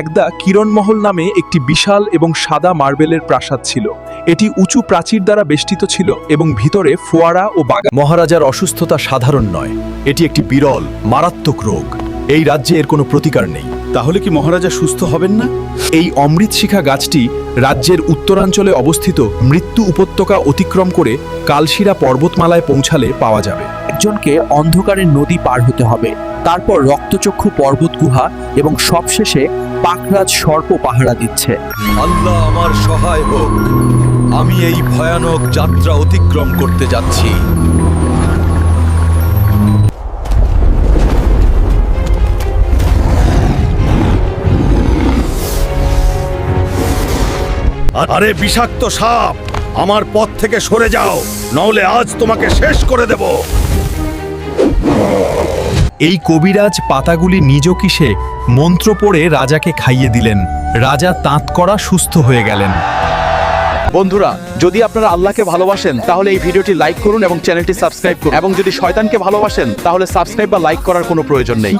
একদা কিরণমহল নামে একটি বিশাল এবং সাদা মার্বেলের প্রাসাদ ছিল। এটি উঁচু প্রাচীর দ্বারা বেষ্টিত ছিল এবং ভিতরে ফোয়ারা ও বাগান। মহারাজার অসুস্থতা সাধারণ নয় এটি একটি বিরল মারাত্মক রোগ। এই রাজ্যে এর কোনো প্রতিকার নেই। তাহলে কি মহারাজা সুস্থ হবেন না? এই অমৃত শিখা গাছটি রাজ্যের উত্তরাঞ্চলে অবস্থিত মৃত্যু উপত্যকা অতিক্রম করে কালশিরা পর্বতমালায় পৌঁছালে পাওয়া যাবে। একজনকে অন্ধকারের নদী পার হতে হবে। তারপর রক্তচক্ষু পর্বত গুহা এবং সবশেষে পাকরাজ সর্প পাহারা দিচ্ছে। আল্লাহ আমার সহায় হোক। আমি এই ভয়ানক যাত্রা অতিক্রম করতে যাচ্ছি। আরে বিষাক্ত সাপ আমার পথ থেকে সরে যাও নওলে আজ তোমাকে শেষ করে দেব। এই কবিরাজ পাতাগুলি নিজ কিসে মন্ত্র পড়ে রাজাকে খাইয়ে দিলেন। রাজা তাঁত করা সুস্থ হয়ে গেলেন। বন্ধুরা যদি আপনারা আল্লাহকে ভালোবাসেন তাহলে এই ভিডিওটি লাইক করুন এবং চ্যানেলটি সাবস্ক্রাইব করুন। এবং যদি শয়তানকে ভালোবাসেন তাহলে সাবস্ক্রাইব বা লাইক করার কোনো প্রয়োজন নেই।